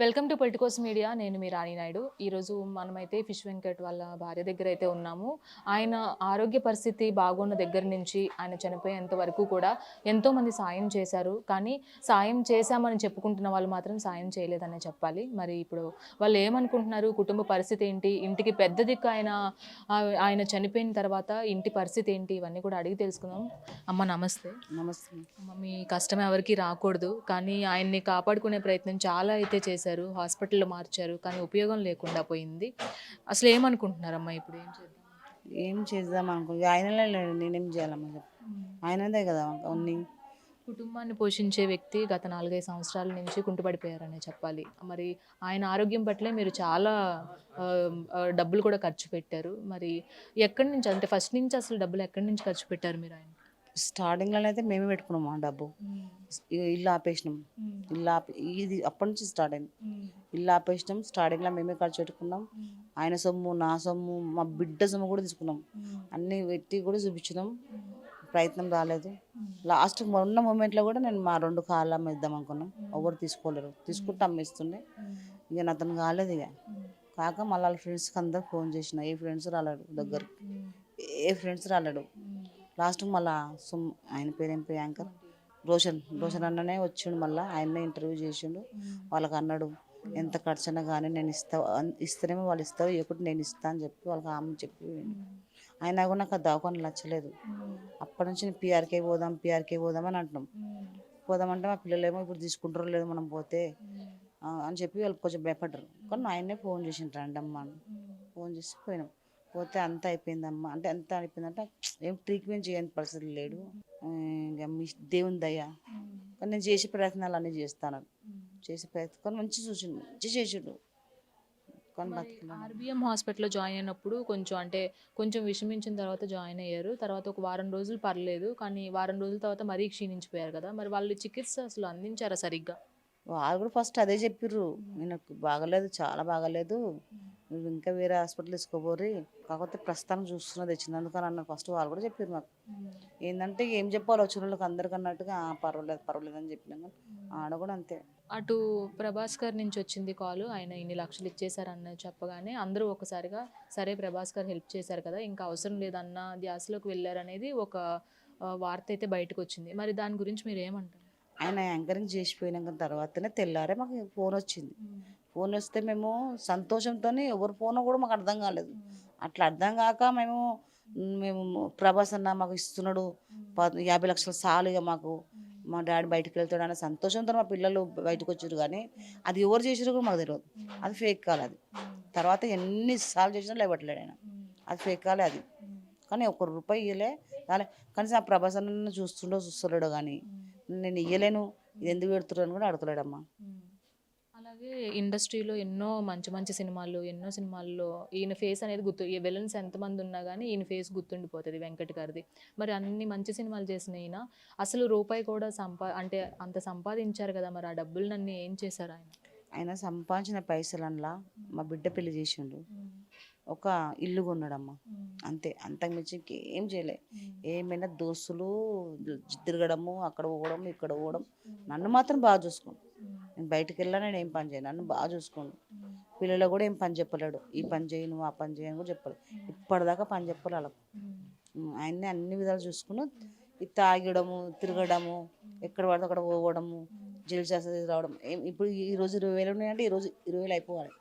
Welcome to Politicos media. నేను మీ రాణి నాయుడు. ఈరోజు మనమైతే ఫిష్ వెంకట్ వాళ్ళ భార్య దగ్గర అయితే ఉన్నాము. ఆయన ఆరోగ్య పరిస్థితి బాగున్న దగ్గర నుంచి ఆయన చనిపోయేంత వరకు కూడా ఎంతో మంది సాయం చేశారు. కానీ సాయం చేశామని చెప్పుకుంటున్న వాళ్ళు మాత్రం సాయం చేయలేదనే చెప్పాలి. మరి ఇప్పుడు వాళ్ళు ఏమనుకుంటున్నారు? కుటుంబ పరిస్థితి ఏంటి? ఇంటికి పెద్ద దిక్కు ఆయన ఆయన చనిపోయిన తర్వాత ఇంటి పరిస్థితి ఏంటి? ఇవన్నీ కూడా అడిగి తెలుసుకుందాం. అమ్మ నమస్తే. నమస్తే. అమ్మ, మీ కష్టం ఎవరికి రాకూడదు. కానీ ఆయన్ని కాపాడుకునే ప్రయత్నం చాలా అయితే చేశారు. హాస్పిటల్లో మార్చారు కానీ ఉపయోగం లేకుండా పోయింది. అసలు ఏమనుకుంటున్నారమ్మా ఇప్పుడు ఏం చేద్దాం? ఏం చేద్దాం అనుకో ఇక ఆయనలే నేనేం చేయాలమ్మా చెప్పు. ఆయనదే కదా అన్ని కుటుంబాన్ని పోషించే వ్యక్తి గత నాలుగైదు సంవత్సరాల నుంచి కుంటుపడిపోయారనే చెప్పాలి. మరి ఆయన ఆరోగ్యం పట్లే మీరు చాలా డబ్బులు కూడా ఖర్చు పెట్టారు. మరి ఎక్కడి నుంచి అంటే ఫస్ట్ నుంచి అసలు డబ్బులు ఎక్కడి నుంచి ఖర్చు పెట్టారు మీరు ఆయన? స్టార్టింగ్లో అయితే మేమే పెట్టుకున్నాం ఆ డబ్బు. ఇల్లు ఆపేసినాం. ఇల్లు ఆపి ఇది అప్పటి నుంచి స్టార్ట్ అయింది. ఇల్లు ఆపేసినాం. స్టార్టింగ్లో మేమే ఖర్చు పెట్టుకున్నాం. ఆయన సొమ్ము నా సొమ్ము మా బిడ్డ సొమ్ము కూడా తీసుకున్నాం. అన్ని పెట్టి కూడా చూపించినాం. ప్రయత్నం రాలేదు. లాస్ట్ ఉన్న మూమెంట్లో కూడా నేను మా రెండు కాళ్ళు అమ్మేద్దాం అనుకున్నాం. ఎవరు తీసుకోలేరు. తీసుకుంటే అమ్మేస్తుండే. ఇక నా అతను కాలేదు ఇక. కాక మళ్ళీ వాళ్ళ ఫ్రెండ్స్కి అందరు ఫోన్ చేసిన. ఏ ఫ్రెండ్స్ రాలేడు దగ్గరికి. ఏ ఫ్రెండ్స్ రాలేడు లాస్ట్ మళ్ళా సుమ్ ఆయన పేరేం పేరు యాంకర్ రోషన్. రోషన్ అన్ననే వచ్చిండు మళ్ళీ. ఆయన్నే ఇంటర్వ్యూ చేసిండు. వాళ్ళకి అన్నాడు ఎంత ఖర్చు అయినా కానీ నేను ఇస్తా ఇస్తేనేమో వాళ్ళు ఇస్తారు. ఎప్పుడు నేను ఇస్తా అని చెప్పి వాళ్ళకి ఆమె చెప్పి ఆయన అయినా కూడా నాకు ఆ దవాఖాన నచ్చలేదు. అప్పటి నుంచి నేను పీఆర్కే పోదాం పీఆర్కే పోదాం అని అంటున్నాం. పోదామంటే మా పిల్లలేమో ఇప్పుడు తీసుకుంటారో లేదో మనం పోతే అని చెప్పి వాళ్ళు కొంచెం భయపడ్డారు. కానీ ఆయన్నే ఫోన్ చేసిండ్రు రండమ్మా అని. ఫోన్ చేసి పోయినాం. పోతే అంత అయిపోయిందమ్మా. అంటే అంత అయిపోయిందంటే ఏం ట్రీట్మెంట్ చేయని పరిస్థితి లేడు. ఇంకా మీ దేవుని దయ. కానీ నేను చేసే ప్రయత్నాలు అన్నీ చేస్తాను. చేసే ప్రయత్నం కానీ మంచి చూసిండు మంచి చేసిండు. ఆర్బిఎం హాస్పిటల్లో జాయిన్ అయినప్పుడు కొంచెం అంటే కొంచెం విషమించిన తర్వాత జాయిన్ అయ్యారు. తర్వాత ఒక వారం రోజులు పర్లేదు. కానీ వారం రోజుల తర్వాత మరీ క్షీణించిపోయారు కదా. మరి వాళ్ళు చికిత్స అసలు అందించారా సరిగ్గా? వాళ్ళు కూడా ఫస్ట్ అదే చెప్పిర్రు. నాకు బాగలేదు చాలా బాగలేదు. నువ్వు ఇంకా వేరే హాస్పిటల్ తీసుకోబోరి కాకపోతే ప్రస్తుతానికి చూస్తున్నది తెచ్చినందుకు అని అన్నారు. ఫస్ట్ వాళ్ళు కూడా చెప్పారు మాకు. ఏంటంటే ఏం చెప్పాలి వచ్చిన వాళ్ళకి అందరికి అన్నట్టుగా పర్వాలేదు పర్వాలేదు అని చెప్పినాం కానీ ఆడ కూడా అంతే. అటు ప్రభాస్ గారి నుంచి వచ్చింది కాల్. ఆయన ఇన్ని లక్షలు ఇచ్చేశారన్న చెప్పగానే అందరూ ఒకసారిగా సరే ప్రభాస్ గారు హెల్ప్ చేశారు కదా ఇంకా అవసరం లేదన్న ధ్యాసలోకి వెళ్ళారనేది ఒక వార్త అయితే బయటకు వచ్చింది. మరి దాని గురించి మీరు ఏమంటారు ఆయన యాంకరింగ్ చేసిపోయినాక తర్వాతనే తెల్లారే మాకు ఫోన్ వచ్చింది ఫోన్ వస్తే మేము సంతోషంతో ఎవరు ఫోన్ కూడా మాకు అర్థం కాలేదు. అట్లా అర్థం కాక మేము మేము ప్రభాస్ అన్న మాకు ఇస్తున్నాడు. యాభై లక్షల సాలు ఇక మాకు. మా డాడీ బయటకు వెళ్తాడు అనే సంతోషంతో మా పిల్లలు బయటకు వచ్చారు కానీ అది ఎవరు చేసారో కూడా మాకు తెలియదు అది ఫేక్ కాల్ అది. తర్వాత ఎన్నిసార్లు చేసినా లేవట్లేడు ఆయన. అది ఫేక్ కాలే అది. కానీ ఒక రూపాయి ఇవ్వలే కానీ కనీసం ఆ ప్రభాస్ అన్న చూస్తుండో చూస్తలేడో కానీ నేను ఇయ్యలేను. ఇది ఎందుకు పెడుతున్నాను కూడా అడగలేడమ్మా అలాగే ఇండస్ట్రీలో ఎన్నో మంచి మంచి సినిమాలు ఎన్నో సినిమాల్లో ఈయన ఫేస్ అనేది గుర్తు ఈ విలన్స్ ఎంతమంది ఉన్నా కానీ ఈయన ఫేస్ గుర్తుండిపోతుంది వెంకట్ గారిది. మరి అన్ని మంచి సినిమాలు చేసిన ఈయన అసలు రూపాయి కూడా సంపా అంటే అంత సంపాదించారు కదా మరి ఆ డబ్బులు నన్ను ఏం చేశారు ఆయన? ఆయన సంపాదించిన పైసలల్లా మా బిడ్డ పెళ్ళి చేసిండు. ఒక ఇల్లు కొన్నాడమ్మా. అంతే అంతకు మించి ఇంకేం చేయలే. ఏమైనా దోస్తులు తిరగడము అక్కడ పోవడం ఇక్కడ పోవడం నన్ను మాత్రం బాగా చూసుకోండు. నేను బయటికి వెళ్ళా నేను ఏం పని చేయను నన్ను బాగా చూసుకోండు. పిల్లలు కూడా ఏం పని చెప్పలేడు. ఈ పని చేయను ఆ పని చేయను కూడా చెప్పలేడు. ఇప్పటిదాకా పని చెప్పలే వాళ్ళకు. ఆయన్ని అన్ని విధాలు చూసుకుని తాగడము తిరగడము ఎక్కడ పడితే అక్కడ పోవడము జైలు చేస్తే రావడం. ఇప్పుడు ఈ రోజు ఇరవై వేలు ఉన్నాయంటే ఈ రోజు ఇరవై వేలు అయిపోవాలి.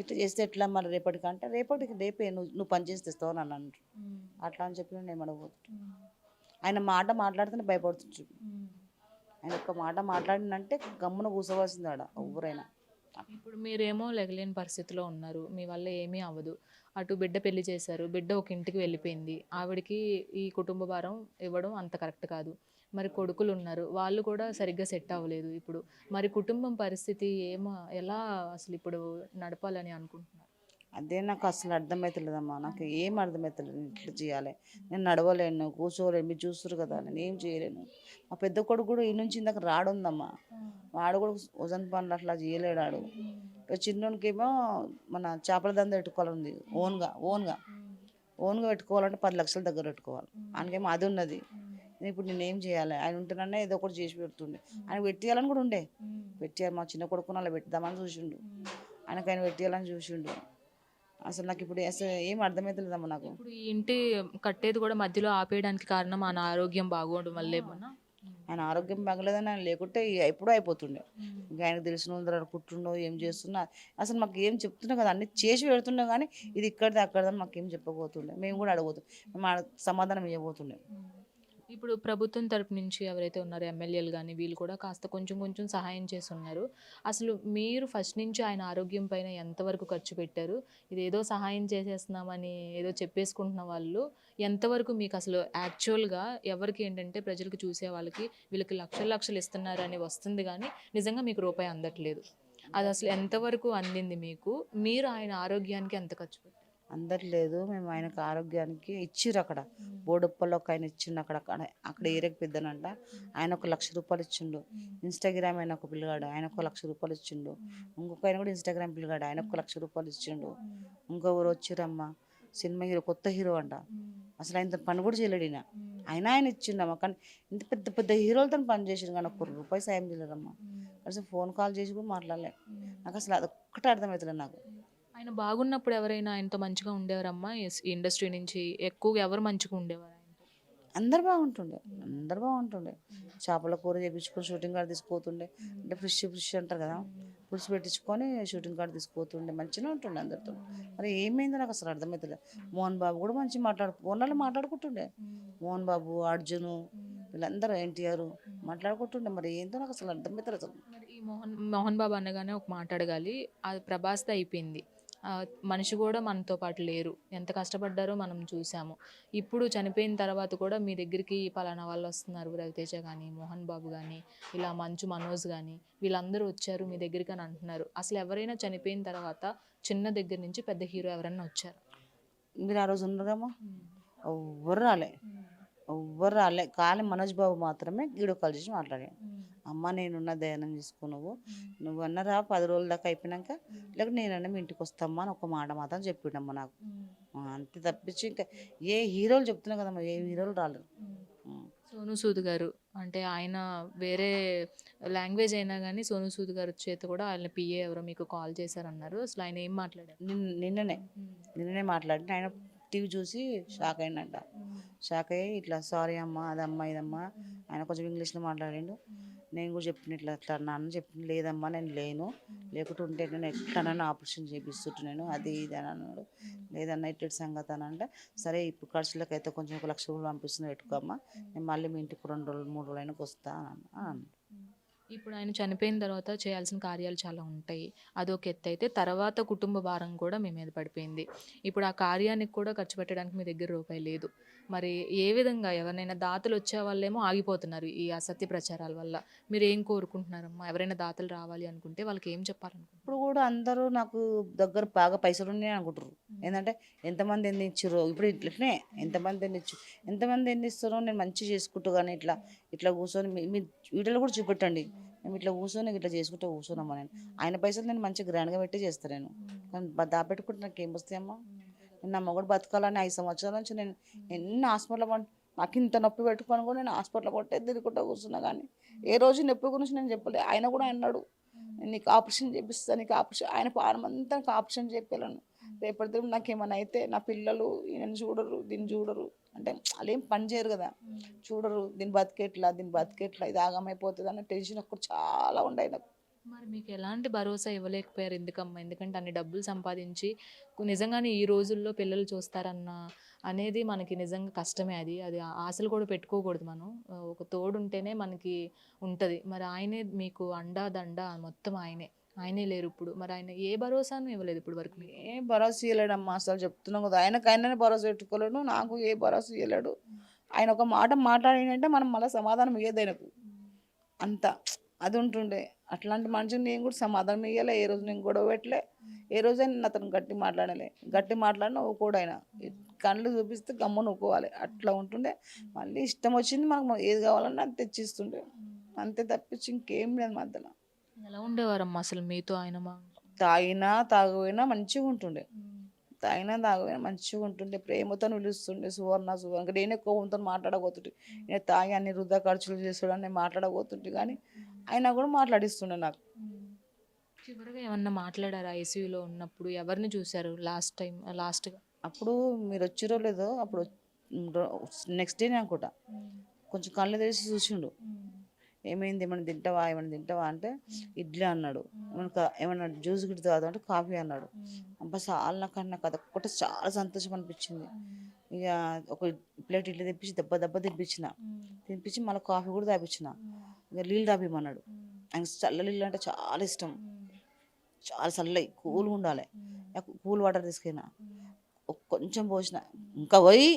ఇట్లా చేస్తే ఎట్లా మరి రేపటికి అంటే రేపటికి రేపే నువ్వు నువ్వు పని చేసి తెస్తావు అని అన్నారు అట్లా అని చెప్పి నేను అడగబోతుంటాను ఆయన మాట మాట్లాడితేనే భయపడుతుంటు ఆయన ఒక్క మాట మాట్లాడిందంటే గమ్మున కూర్చోవలసింది ఆడ ఎవరైనా. ఇప్పుడు మీరేమో లెగలేని పరిస్థితిలో ఉన్నారు. మీ వల్ల ఏమీ అవ్వదు. అటు బిడ్డ పెళ్ళి చేశారు. బిడ్డ ఒక ఇంటికి వెళ్ళిపోయింది. ఆవిడకి ఈ కుటుంబ భారం ఇవ్వడం అంత కరెక్ట్ కాదు. మరి కొడుకులు ఉన్నారు వాళ్ళు కూడా సరిగ్గా సెట్ అవ్వలేదు ఇప్పుడు. మరి కుటుంబం పరిస్థితి ఏమో ఎలా అసలు ఇప్పుడు నడపాలని అనుకుంటున్నారు? అదే నాకు అసలు అర్థమవుతలేదమ్మా నాకు ఏం అర్థమవుతలేదు ఇట్లా చేయాలి. నేను నడవలేను. కూర్చోలేను. మీరు చూస్తారు కదా. నేను ఏం చేయలేను. మా పెద్ద కొడుకు కూడా ఈ నుంచి ఇందాక రాడుందమ్మా. వాడు కూడా వజన్ పనులు అట్లా చేయలేడు ఆడు. చిన్నోనికేమో మన చేపల దంద పెట్టుకోవాలని ఓన్గా ఓన్గా. ఓన్గా పెట్టుకోవాలంటే పది లక్షల దగ్గర పెట్టుకోవాలి. ఆయనకేమో అది ఉన్నది. ఇప్పుడు నేను ఏం చేయాలి? ఆయన ఉంటేనన్నా ఏదో ఒకటి చేసి పెడుతుండే. ఆయన పెట్టేయాలని కూడా ఉండే. పెట్టేయాలి మా చిన్న కొడుకుని అలా పెడదామని చూసిండు. ఆయనకు ఆయన పెట్టేయాలని చూసిండు. అసలు నాకు ఇప్పుడు అసలు ఏం అర్థమవుతలేదమ్మా నాకు. ఇప్పుడు ఈ ఇంటి కట్టేది కూడా మధ్యలో ఆపేయడానికి కారణం ఆయన ఆరోగ్యం బాగోవడం వల్ల ఏమన్నా? ఆయన ఆరోగ్యం బాగలేదని ఆయన లేకుంటే ఎప్పుడూ అయిపోతుండే. ఇంకా ఆయనకు తెలిసిన వాళ్ళు అనుకుంటుండో ఏం చేస్తున్నా అసలు మాకు ఏం చెప్తున్నా కదా అన్ని చేసి పెడుతుండే కానీ ఇది ఇక్కడిది అక్కడదని మాకు ఏం చెప్పబోతుండే. మేము కూడా అడగబోతుండే మేము సమాధానం ఇవ్వబోతుండే. ఇప్పుడు ప్రభుత్వం తరపు నుంచి ఎవరైతే ఉన్నారో ఎమ్మెల్యేలు కానీ వీళ్ళు కూడా కాస్త కొంచెం కొంచెం సహాయం చేస్తున్నారు. అసలు మీరు ఫస్ట్ నుంచి ఆయన ఆరోగ్యం పైన ఎంతవరకు ఖర్చు పెట్టారు? ఇది ఏదో సహాయం చేసేస్తున్నామని ఏదో చెప్పేసుకుంటున్న వాళ్ళు ఎంతవరకు మీకు అసలు యాక్చువల్గా ఎవరికి ఏంటంటే ప్రజలకు చూసే వాళ్ళకి వీళ్ళకి లక్షలు లక్షలు ఇస్తున్నారు అని వస్తుంది కానీ నిజంగా మీకు రూపాయి అందట్లేదు. అది అసలు ఎంతవరకు అందింది మీకు? మీరు ఆయన ఆరోగ్యానికి ఎంత ఖర్చు పెట్టారు? అందట్లేదు మేము ఆయనకు ఆరోగ్యానికి ఇచ్చిర్రు అక్కడ. బోడుప్పలో ఒక ఆయన ఇచ్చిండు అక్కడ అక్కడ అక్కడ ఏరియాకి పెద్దనంట ఆయన ఒక లక్ష రూపాయలు ఇచ్చిండు. ఇన్స్టాగ్రామ్ ఆయన ఒక పిల్లగాడు ఆయన ఒక లక్ష రూపాయలు ఇచ్చిండు. ఇంకొక ఆయన కూడా ఇన్స్టాగ్రామ్ పిల్లగాడు ఆయన ఒక లక్ష రూపాయలు ఇచ్చిండు. ఇంకొకరు ఊరు వచ్చిరమ్మ సినిమా హీరో కొత్త హీరో అంట. అసలు ఆయన పని కూడా చేయలేడు ఈయన. అయినా ఆయన ఇచ్చిండమ్మ కానీ ఇంత పెద్ద పెద్ద హీరోలతో పని చేసిండు కానీ ఒక్క రూపాయి సాయం చేయలేదమ్మా. కలిసి ఫోన్ కాల్ చేసి కూడా మాట్లాడలే. నాకు అసలు అదొక్కటే అర్థమవుతుంది నాకు. ఆయన బాగున్నప్పుడు ఎవరైనా ఆయనతో మంచిగా ఉండేవారమ్మా? ఈ ఇండస్ట్రీ నుంచి ఎక్కువగా ఎవరు మంచిగా ఉండేవారు అందరు బాగుంటుండే. అందరు బాగుంటుండే. చేపల కూర చేపించుకొని షూటింగ్ కార్డు తీసుకుపోతుండే. అంటే ఫిష్ ఫిష్ అంటారు కదా? పులుసు పెట్టించుకొని షూటింగ్ కార్డు తీసుకుపోతుండే. మంచిగా ఉంటుండే అందరితో. మరి ఏమైందో నాకు అసలు అర్థమవుతలేదు మోహన్ బాబు కూడా మంచి మాట్లాడు ఫోన్లలో మాట్లాడుకుంటుండే. మోహన్ బాబు అర్జును వీళ్ళందరూ ఎన్టీఆర్ మాట్లాడుకుంటుండే. మరి ఏందో నాకు అసలు అర్థమవుతలేదు అసలు. మరి ఈ మోహన్ మోహన్ బాబు అనగానే ఒక మాట అడగాలి. అది ప్రభాస్ది అయిపోయింది. మనిషి కూడా మనతో పాటు లేరు. ఎంత కష్టపడ్డారో మనం చూసాము ఇప్పుడు చనిపోయిన తర్వాత కూడా మీ దగ్గరికి పలానా వాళ్ళు వస్తున్నారు. రవితేజ కానీ మోహన్ బాబు కానీ ఇలా మంచు మనోజ్ కానీ వీళ్ళందరూ వచ్చారు మీ దగ్గరికి అని అంటున్నారు. అసలు ఎవరైనా చనిపోయిన తర్వాత చిన్న దగ్గర నుంచి పెద్ద హీరో ఎవరైనా వచ్చారు? మీరు ఆ రోజు ఉన్నారమ్మా ఎవ్వరు రాలే. ఎవ్వరు రాలే. కానీ మనోజ్ బాబు మాత్రమే వీడియో కాల్ చేసి మాట్లాడాడు. అమ్మ నేనున్న ధ్యానం చేసుకో నువ్వు. నువ్వు అన్నరా పది రోజుల దాకా అయిపోయినాక లేకపోతే నేనన్నా మీ ఇంటికి వస్తామ్మా అని ఒక మాట మాత్రం చెప్పిండమ్మా నాకు. అంతే తప్పించి ఇంకా ఏ హీరోలు చెప్తున్నా కదమ్మా ఏ హీరోలు రాలేరు. సోను సూద్ గారు అంటే ఆయన వేరే లాంగ్వేజ్ అయినా కానీ సోను సూద్ గారి చేత కూడా ఆయన పిఏ ఎవరో మీకు కాల్ చేశారన్నారు. అసలు ఆయన ఏం మాట్లాడారు? నిన్న నిన్ననే నిన్ననే మాట్లాడిన. ఆయన టీవీ చూసి షాక్ అయిందంట. షాక్ అయ్యి ఇట్లా సారీ అమ్మా అదమ్మా ఇదమ్మా. ఆయన కొంచెం ఇంగ్లీష్లో మాట్లాడిండు. నేను కూడా చెప్పిన ఇట్లా అట్లా నాన్న చెప్పిన లేదమ్మా నేను లేను. లేకుంటే ఉంటే నేను ఎట్లనన్నా ఆపరేషన్ చేపిస్తుంటున్నాను అది ఇది అని అన్నాడు. లేదన్నా ఇట్టి సంగతి అని అంటే సరే ఇప్పుడు ఖర్చులకు అయితే కొంచెం ఒక లక్ష రూపాయలు పంపిస్తున్నా పెట్టుకోమ్మా. నేను మళ్ళీ మీ ఇంటికి రెండు రోజులు మూడు రోజులు అయినాక వస్తా అని ఇప్పుడు ఆయన చనిపోయిన తర్వాత చేయాల్సిన కార్యాలు చాలా ఉంటాయి. అదొక ఎత్తు అయితే తర్వాత కుటుంబ భారం కూడా మీ మీద పడిపోయింది. ఇప్పుడు ఆ కార్యానికి కూడా ఖర్చు పెట్టడానికి మీ దగ్గర రూపాయి లేదు. మరి ఏ విధంగా ఎవరైనా దాతలు వచ్చే వాళ్ళేమో ఆగిపోతున్నారు ఈ అసత్య ప్రచారాల వల్ల. మీరు ఏం కోరుకుంటున్నారమ్మా? ఎవరైనా దాతలు రావాలి అనుకుంటే వాళ్ళకి ఏం చెప్పాలనుకుంటున్నారు? ఇప్పుడు కూడా అందరూ నాకు దగ్గర బాగా పైసలు ఉన్నాయి అనుకుంటారు ఏంటంటే ఎంతమంది ఎన్ని ఇచ్చారో ఇప్పుడు ఇట్లనే ఎంతమంది ఎన్ని ఇచ్చు ఎంతమంది ఎన్ని ఇస్తారో నేను మంచిగా చేసుకుంటూ కానీ ఇట్లా ఇట్లా కూర్చొని మీ వీడియోలో కూడా చూపెట్టండి. మేము ఇట్లా కూర్చొని ఇట్లా చేసుకుంటూ కూర్చోనమ్మా నేను. ఆయన పైసలు నేను మంచిగా గ్రాండ్గా పెట్టి చేస్తాను నేను. కానీ దాపెట్టుకుంటే నాకు ఏం వస్తాయమ్మా? నా మొగుడు బతకాలని ఐదు సంవత్సరాల నుంచి నేను ఎన్ని హాస్పిటల్ నాకు ఇంత నొప్పి పెట్టుకొని కూడా నేను హాస్పిటల్ కొట్టే తిరుగుకుంటూ కూర్చున్నా కానీ ఏ రోజు నొప్పి గురించి నేను చెప్పలే. ఆయన కూడా అన్నాడు నేను నీకు ఆపరేషన్ చేపిస్తాను నీకు ఆపరేషన్ ఆయన పానం అంతా నాకు ఆపరేషన్ చెప్పాను రేపటి నాకు ఏమైనా అయితే నా పిల్లలు ఈయన చూడరు దీన్ని చూడరు. అంటే వాళ్ళు ఏం పని చేయరు కదా. చూడరు దీన్ని బతికేట్లా దీన్ని బతికేట్లా ఇది ఆగమైపోతుంది అన్న టెన్షన్ ఒక్కటి చాలా ఉండే నాకు. మరి మీకు ఎలాంటి భరోసా ఇవ్వలేకపోయారు ఎందుకమ్మా? ఎందుకంటే అన్ని డబ్బులు సంపాదించి నిజంగానే ఈ రోజుల్లో పిల్లలు చూస్తారన్న అనేది మనకి నిజంగా కష్టమే అది. అది ఆశలు కూడా పెట్టుకోకూడదు మనం. ఒక తోడు ఉంటేనే మనకి ఉంటుంది. మరి ఆయనే మీకు అండా దండ మొత్తం ఆయనే. ఆయనే లేరు ఇప్పుడు. మరి ఆయన ఏ భరోసాను ఇవ్వలేదు ఇప్పుడు వరకు ఏ భరోసా ఇవ్వలేడమ్మా అసలు చెప్తున్నాం కదా. ఆయనకు ఆయననే భరోసా పెట్టుకోలేడు నాకు ఏ భరోసా ఇవ్వలేడు ఆయన ఒక మాట మాట్లాడినంటే మనం మళ్ళీ సమాధానం ఇవ్వదు ఆయనకు. అంత అది ఉంటుండే. అట్లాంటి మనిషిని నేను కూడా సమాధానం ఇవ్వలే ఏ రోజు నేను గొడవ పెట్టలే ఏ రోజైనా నేను అతను గట్టి మాట్లాడలే. గట్టి మాట్లాడినా ఆయన. కళ్ళు చూపిస్తే గమ్మున ఊకోవాలి. అట్లా ఉంటుండే. మళ్ళీ ఇష్టం వచ్చింది మనకు ఏది కావాలన్నా అది తెచ్చిస్తుండే. అంతే తప్పించి ఇంకేం లేదు మధ్యలో. ఎలా ఉండేవారమ్మా అసలు మీతో ఆయన తాగినా తాగపోయినా మంచిగా ఉంటుండే. తాగినా తాగపోయినా మంచిగా ఉంటుండే. ప్రేమతో పిలుస్తుండే సువర్ణ సువర్ణ. నేనే కోపంతో మాట్లాడబోతుంటే నేను తాగి అన్ని వృధా ఖర్చులు చేస్తాడని నేను మాట్లాడబోతుంటే కానీ అయినా కూడా మాట్లాడిస్తుండే నాకు. చివరిగా ఏమన్నా మాట్లాడారా ఐసీయూలో ఉన్నప్పుడు? ఎవరిని చూశారు లాస్ట్ టైం లాస్ట్గా? అప్పుడు మీరు వచ్చిరో లేదో అప్పుడు నెక్స్ట్ డేనే అనుకుంటా. కొంచెం కళ్ళు తెరిచి చూసిండు. ఏమైంది? ఏమైనా తింటావా? ఏమైనా తింటావా? అంటే ఇడ్లీ అన్నాడు. ఏమైనా ఏమైనా జ్యూస్ గిట్ట తాగుతా అంటే కాఫీ అన్నాడు. అబ్బా చాలా నాకు నాకు అదొక్కటి చాలా సంతోషం అనిపించింది. ఇక ఒక ప్లేట్ ఇడ్లీ తెప్పించి దెబ్బ దెబ్బ తినిపించిన. తినిపించి మళ్ళీ కాఫీ కూడా తాపించిన ఇక నీళ్ళు తాపిమన్నాడు ఆయన చల్ల నీళ్ళు అంటే చాలా ఇష్టం. చాలా చల్లయి కూల్గా ఉండాలి. నాకు కూల్ వాటర్ తీసుకెళ్ళిన. ఒక కొంచెం పోసిన ఇంకా పోయి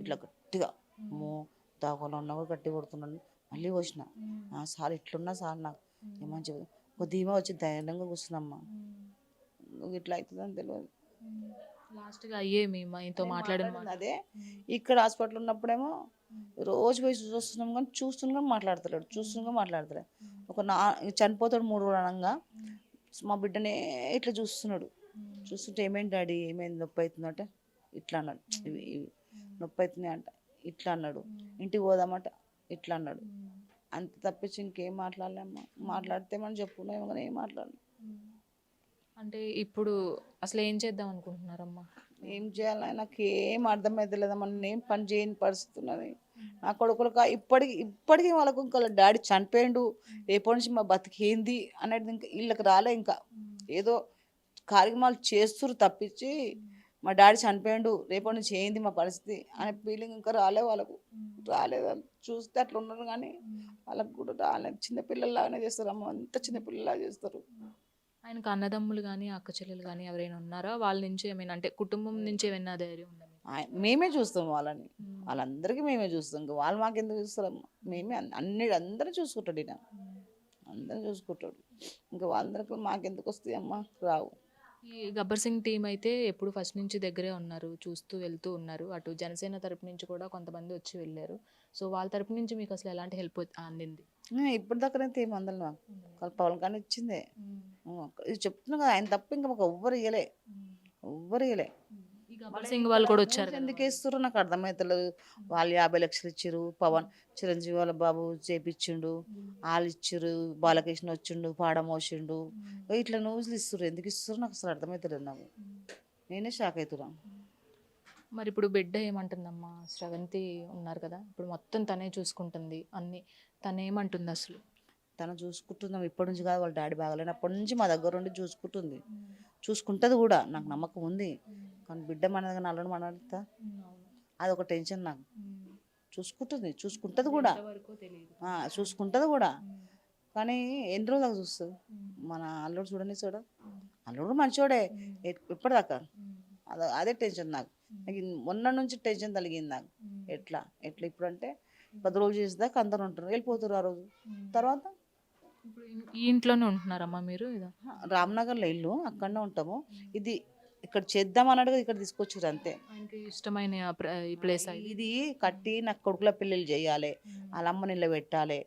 ఇట్లా గట్టిగా మో దాకోలో ఉన్నా కూడా గట్టి కొడుతున్నాను మళ్ళీ పోసిన. ఆ సార్ ఇట్లున్నా సార్ నాకు. ఏమని ఒక ధీమా వచ్చి ధైర్యంగా కూర్చున్నమ్మా నువ్వు ఇట్లా అవుతుందని తెలియదు లాస్ట్గా అయ్యే మీ మీతో మాట్లాడిన అదే. ఇక్కడ హాస్పిటల్ ఉన్నప్పుడేమో రోజు పోయి చూస్తున్నాం కానీ చూస్తున్నాం మాట్లాడతలేడు చూస్తున్నాం మాట్లాడతలేడు. ఒక నా చనిపోతాడు మూడు రోజులు అనగా మా బిడ్డనే ఇట్లా చూస్తున్నాడు. చూస్తుంటే ఏమైంది డాడీ ఏమైంది నొప్పి అవుతుంది అంటే ఇట్లా అన్నాడు. ఇవి ఇవి నొప్పి అవుతుంది అంట ఇట్లా అన్నాడు. ఇంటికి పోదామంట ఇట్లా అన్నాడు. అంత తప్పించి ఇంకేం మాట్లాడలేమ్మా మాట్లాడితే మనం చెప్పుకున్నాం కానీ ఏం మాట్లాడలేం. అంటే ఇప్పుడు అసలు ఏం చేద్దాం అనుకుంటున్నారమ్మా? ఏం చేయాలి? నాకు ఏం అర్థమైతలేదమ్మా నేను ఏం పని చేయని పరిస్థితి ఉన్నది నా కొడుకులకు ఇప్పటికి ఇప్పటికీ వాళ్ళకు ఇంకా డాడీ చనిపోయిండు. రేపటి నుంచి మా బతికేంది అనేది ఇంకా వీళ్ళకి రాలే ఇంకా. ఏదో కార్యక్రమాలు చేస్తురు తప్పించి మా డాడీ చనిపోయిండు. రేపటి నుంచి ఏంది మా పరిస్థితి అనే ఫీలింగ్ ఇంకా రాలే వాళ్ళకు. రాలేదు వాళ్ళు. చూస్తే అట్లా ఉన్నారు కానీ వాళ్ళకు కూడా రాలేదు. చిన్నపిల్లల్లాగానే చేస్తారు అమ్మ. అంత చిన్నపిల్లలాగా చేస్తారు. ఆయనకు అన్నదమ్ములు కానీ అక్క చెల్లెలు కానీ ఎవరైనా ఉన్నారా? వాళ్ళ నుంచి ఏమైనా అంటే కుటుంబం నుంచి ఏమైనా ధైర్యం ఉందా మేమే చూస్తాం వాళ్ళని. వాళ్ళందరికీ మేమే చూస్తాం. ఇంకా వాళ్ళు మాకెందుకు చూస్తారమ్మా మేమే అన్- అన్ని అందరూ చూసుకుంటాడు ఈయన. అందరూ చూసుకుంటాడు. ఇంకా వాళ్ళందరికీ మాకెందుకు వస్తాయి అమ్మా? రావు. ఈ గబ్బర్ సింగ్ టీం అయితే ఎప్పుడు ఫస్ట్ నుంచి దగ్గరే ఉన్నారు. చూస్తూ వెళ్తూ ఉన్నారు. అటు జనసేన తరపు నుంచి కూడా కొంతమంది వచ్చి వెళ్ళారు. సో వాళ్ళ తరపు నుంచి మీకు అసలు ఎలాంటి హెల్ప్ అందింది? ఇప్పటిదాకానైతే ఏం అందలు నాకు వాళ్ళ పవన్ కానీ ఇచ్చిందే. చెప్తున్నా కదా ఆయన తప్ప ఇంకా మాకు ఎవ్వరు ఇయ్యలే. ఎవ్వరు ఇయ్యలే. సింగ్ వాళ్ళు కూడా వచ్చారు. ఎందుకు వేస్తుర్రో నాకు అర్థమవుతలేదు వాళ్ళు యాభై లక్షలు ఇచ్చిర్రు పవన్ చిరంజీవి వాళ్ళ బాబు చేపించిండు వాళ్ళు ఇచ్చిర్రు బాలకృష్ణ వచ్చిండు పాడ మోసిండు. ఇట్లా న్యూస్లు ఇస్తుర్రు ఎందుకు ఇస్తుర్రు నాకు అసలు అర్థమవుతలేదు నాకు. నేనే షాక్ అవుతున్నా మరి ఇప్పుడు బిడ్డ ఏమంటుందమ్మా? శ్రవంతి ఉన్నారు కదా ఇప్పుడు మొత్తం తనే చూసుకుంటుంది. అన్ని తను ఏమంటుంది అసలు తను చూసుకుంటున్నాం ఇప్పటి నుంచి కాదు వాళ్ళ డాడీ బాగలేనప్పటి నుంచి మా దగ్గర ఉండి చూసుకుంటుంది. చూసుకుంటుంది కూడా నాకు నమ్మకం ఉంది. కానీ బిడ్డ మనది నల్లని మనతా అది ఒక టెన్షన్ నాకు. చూసుకుంటుంది చూసుకుంటుంది కూడా. చూసుకుంటుంది కూడా. కానీ ఎన్ని రోజులకు చూస్తుంది? మన అల్లుడు చూడని చూడ. అల్లుడు మంచోడే. ఎప్పటిదాకా? అదే అదే టెన్షన్ నాకు. నాకు మొన్న నుంచి టెన్షన్ తగిలింది నాకు. ఎట్లా? ఎట్లా ఇప్పుడు అంటే పది రోజులు చేసేదాకా అందరు ఉంటారు వెళ్ళిపోతారు ఆ రోజు. తర్వాత? ఇప్పుడు ఈ- ఇంట్లోనే ఉంటున్నారమ్మా మీరు? రామ్నగర్లో ఇల్లు అక్కడనే ఉంటాము. ఇది ఇక్కడ చేద్దాం అన్నట్టుగా ఇక్కడ తీసుకొచ్చారు అంతే. ఇష్టమైన ఈ ప్లేస్ ఇది కట్టి నాకు కొడుకుల పిల్లలు చేయాలి. వాళ్ళ అమ్మ నిల్ల పెట్టాలి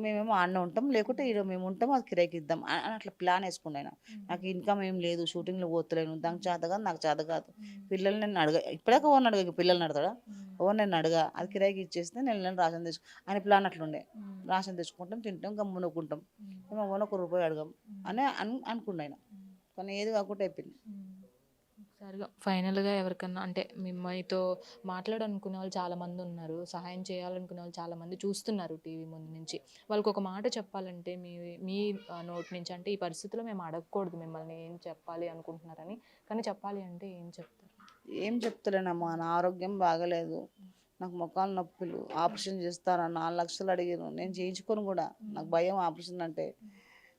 మేమేమో ఆడనే ఉంటాం. లేకుంటే ఈడ మేము ఉంటాం అది కిరాయికి ఇద్దాం అని అని అట్లా ప్లాన్ వేసుకున్నాను నాకు ఇన్కమ్ ఏం లేదు షూటింగ్లో పోతలేను. దానికి చేత కాదు నాకు చేత కాదు. పిల్లల్ని నేను అడగ ఇప్పటిదాకా ఓన్ అడగ పిల్లల్ని అడగడా ఓన్ నేను అడగా? అది కిరాయికి ఇచ్చేస్తే నేను నేను రాషన్ తెచ్చు ఆయన ప్లాన్ అట్లుండే. రాషన్ తెచ్చుకుంటాం తింటాం గమ్మునుకుంటాం మేము ఓన్ ఒక రూపాయి అడగం. అని అను అనుకున్నా ఆయన కానీ ఏది కాకుండా అయిపోయింది. సరిగా ఫైనల్గా ఎవరికన్నా అంటే మిమ్మల్నితో మాట్లాడాలనుకునే వాళ్ళు చాలామంది ఉన్నారు. సహాయం చేయాలనుకునే వాళ్ళు చాలామంది చూస్తున్నారు టీవీ ముందు నుంచి. వాళ్ళకి ఒక మాట చెప్పాలంటే మీ మీ నోట్ నోటి నుంచి అంటే ఈ పరిస్థితిలో మేము అడగకూడదు మిమ్మల్ని ఏం చెప్పాలి అనుకుంటున్నారని. కానీ చెప్పాలి అంటే ఏం చెప్తారు? ఏం చెప్తలేనమ్మా. నా ఆరోగ్యం బాగలేదు. నాకు మొక్కలు నొప్పులు. ఆపరేషన్ చేస్తారా? నాలుగు లక్షలు అడిగాను నేను చేయించుకొని కూడా. నాకు భయం ఆపరేషన్ అంటే.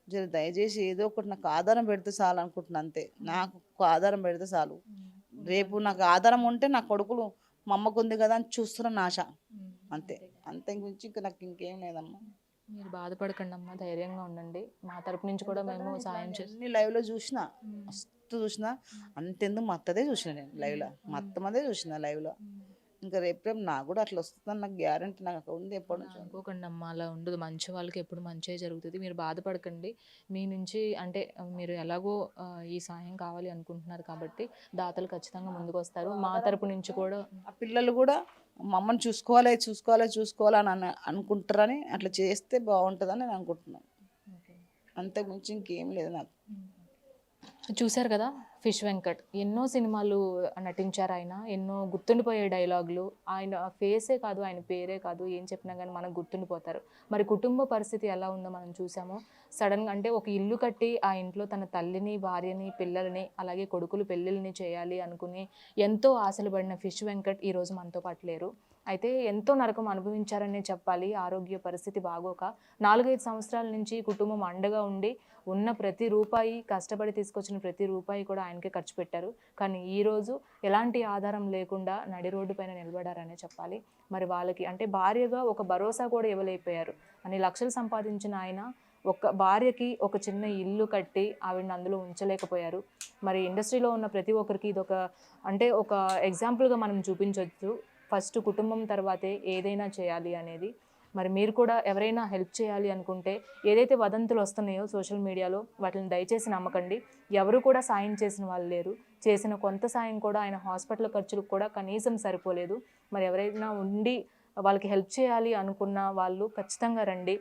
జర దయచేసి ఏదో ఒకటి నాకు ఆధారం పెడితే చాలు అనుకుంటున్నా అంతే. నాకు ఆధారం పెడితే చాలు. రేపు నాకు ఆధారం ఉంటే నా కొడుకులు మా అమ్మకు ఉంది కదా అని చూస్తున్న ఆశ. అంతే. అంతే. గురించి ఇంకా నాకు ఇంకేం లేదమ్మా. మీరు బాధపడకండి అమ్మా ధైర్యంగా ఉండండి. మా తరపు నుంచి కూడా మేము సాయం అన్ని లైవ్లో చూసిన మస్తు చూసిన అంతెందుకు మా అత్తదే చూసిన నేను లైవ్లో. మా అత్తమ్మదే చూసిన లైవ్లో. ఇంకా రేపు రేపు నాకు కూడా అట్లా వస్తుందని నాకు గ్యారంటీ నాకు ఉంది ఎప్పటి నుంచి అనుకోకండి అమ్మ అలా ఉండదు. మంచి వాళ్ళకి ఎప్పుడు మంచే జరుగుతుంది. మీరు బాధపడకండి. మీ నుంచి అంటే మీరు ఎలాగో ఈ సాయం కావాలి అనుకుంటున్నారు కాబట్టి దాతలు ఖచ్చితంగా ముందుకు వస్తారు. మా తరపు నుంచి కూడా ఆ పిల్లలు కూడా మా అమ్మని చూసుకోవాలి చూసుకోవాలి చూసుకోవాలి అని అన- అనుకుంటారని అట్లా చేస్తే బాగుంటుందని నేను అనుకుంటున్నాను. అంతకు మించి ఇంకేం లేదు నాకు. చూశారు కదా ఫిష్ వెంకట్. ఎన్నో సినిమాలు నటించారు ఆయన ఎన్నో గుర్తుండిపోయే డైలాగులు. ఆయన ఫేసే కాదు ఆయన పేరే కాదు ఏం చెప్పినా కానీ మనకు గుర్తుండిపోతారు. మరి కుటుంబ పరిస్థితి ఎలా ఉందో మనం చూసాము. సడన్గా అంటే ఒక ఇల్లు కట్టి ఆ ఇంట్లో తన తల్లిని భార్యని పిల్లల్ని అలాగే కొడుకులు పెళ్ళిళ్ళని చేయాలి అనుకుని ఎంతో ఆశలు పడిన ఫిష్ వెంకట్ ఈరోజు మనతో పాటు లేరు. అయితే ఎంతో నరకం అనుభవించారనే చెప్పాలి. ఆరోగ్య పరిస్థితి బాగోక నాలుగైదు సంవత్సరాల నుంచి కుటుంబం అండగా ఉండి ఉన్న ప్రతి రూపాయి కష్టపడి తీసుకొచ్చిన ప్రతి రూపాయి కూడా ఆయనకే ఖర్చు పెట్టారు. కానీ ఈరోజు ఎలాంటి ఆధారం లేకుండా నడి రోడ్డు పైన నిలబడారనే చెప్పాలి. మరి వాళ్ళకి అంటే భార్యగా ఒక భరోసా కూడా ఇవ్వలేకపోయారు. అని లక్షలు సంపాదించిన ఆయన ఒక భార్యకి ఒక చిన్న ఇల్లు కట్టి ఆవిడని అందులో ఉంచలేకపోయారు. మరి ఇండస్ట్రీలో ఉన్న ప్రతి ఒక్కరికి ఇది ఒక అంటే ఒక ఎగ్జాంపుల్గా మనం చూపించవచ్చు ఫస్ట్ కుటుంబం తర్వాతే ఏదైనా చేయాలి అనేది. మరి మీరు కూడా ఎవరైనా హెల్ప్ చేయాలి అనుకుంటే ఏదైతే వదంతులు వస్తున్నాయో సోషల్ మీడియాలో వాటిని దయచేసి నమ్మకండి. ఎవరు కూడా సాయం చేసిన వాళ్ళు లేరు. చేసిన కొంత సాయం కూడా ఆయన హాస్పిటల్ ఖర్చులకు కూడా కనీసం సరిపోలేదు. మరి ఎవరైనా ఉండి వాళ్ళకి హెల్ప్ చేయాలి అనుకున్న వాళ్ళు ఖచ్చితంగా రండి.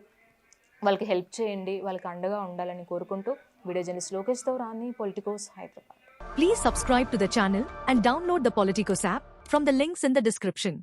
వాళ్ళకి హెల్ప్ చేయండి. వాళ్ళకి అండగా ఉండాలని కోరుకుంటూ వీడియో జర్నలిస్ట్ లోకేష్తో రాని Politikos Hyderabad. Please subscribe to the channel and download the Politikos app from the links in the description